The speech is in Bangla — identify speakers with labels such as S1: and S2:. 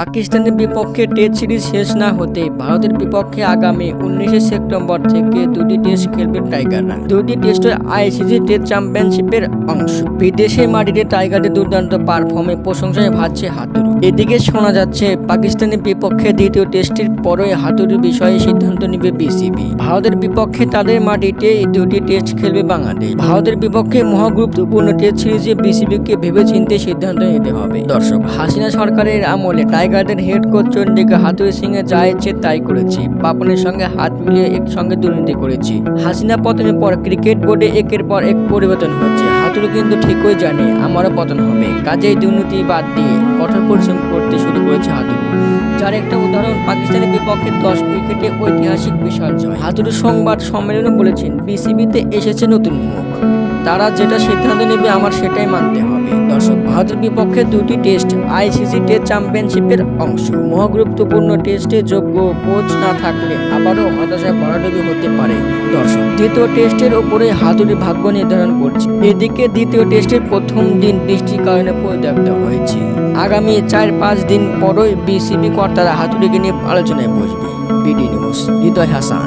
S1: পাকিস্তানের বিপক্ষে টেস্ট সিরিজ শেষ না হতে ভারতের বিপক্ষে আগামী উনিশে সেপ্টেম্বর থেকে দুটি টেস্ট খেলবে টাইগাররা। দুটি টেস্ট আইসিসি টেস্ট চ্যাম্পিয়নশিপের অংশ। বিদেশে মাটিতে টাইগারদের দুর্দান্ত পারফর্মে প্রশংসায় ভাবছে হাতুরু এদিকে শোনা যাচ্ছে, পাকিস্তানের বিপক্ষে দ্বিতীয় টেস্টের পরই হাতুড়ির বিষয়ে সিদ্ধান্ত নেবে বিসিবি। ভারতের বিপক্ষে তাদের মাটিতে দুটি টেস্ট খেলবে বাংলাদেশ। ভারতের বিপক্ষে মহাগুরুত্বপূর্ণ টেস্ট সিরিজে বিসিবিকে ভেবেচিন্তে সিদ্ধান্ত নিতে হবে। দর্শক, হাসিনা সরকারের আমলে টাইগারদের হেড কোচ চন্ডিকা হাতুড়ি সিং এ যা ইচ্ছে তাই করেছি পাপনের সঙ্গে হাত মিলিয়ে একসঙ্গে দুর্নীতি করেছি হাসিনা পতনের পর ক্রিকেট বোর্ডে একের পর এক পরিবর্তন হচ্ছে হাতুড়ি কিন্তু ঠিকই জানে আমারও পতন হবে কাজেই দুর্নীতি বাদ দিয়ে কঠোর পরিশ্রম করতে শুরু করেছে হাতুড়ি যার একটা উদাহরণ পাকিস্তানের বিপক্ষে দশ উইকেটে ঐতিহাসিক বিশাল জয় হাতুড়ি সংবাদ সম্মেলনে বলেছেন বিসিবিতে এসেছে নতুন মুখ। তারা যেটা সিদ্ধান্ত নেবে আমার সেটাই মানতে হবে। দর্শক ভারতের বিপক্ষে দুটি টেস্ট, আইসিসি টেস্ট চ্যাম্পিয়নশিপের অংশ। মহাগুরুত্বপূর্ণ টেস্টে যোগ্য কোচ না থাকলে আবারও হতাশায় ভরাডুবি হতে পারে। দর্শক, দ্বিতীয় টেস্টের ওপরে হাতুড়ি ভাগ্য নির্ধারণ করছে। এদিকে দ্বিতীয় টেস্টের প্রথম দিন বৃষ্টির কারণে পরিত্যক্ত হয়েছে। আগামী চার পাঁচ দিন পরই বিসিবি কর্তারা হাতুড়িকে নিয়ে আলোচনায় বসবে। BD news, Hridoy Hasan.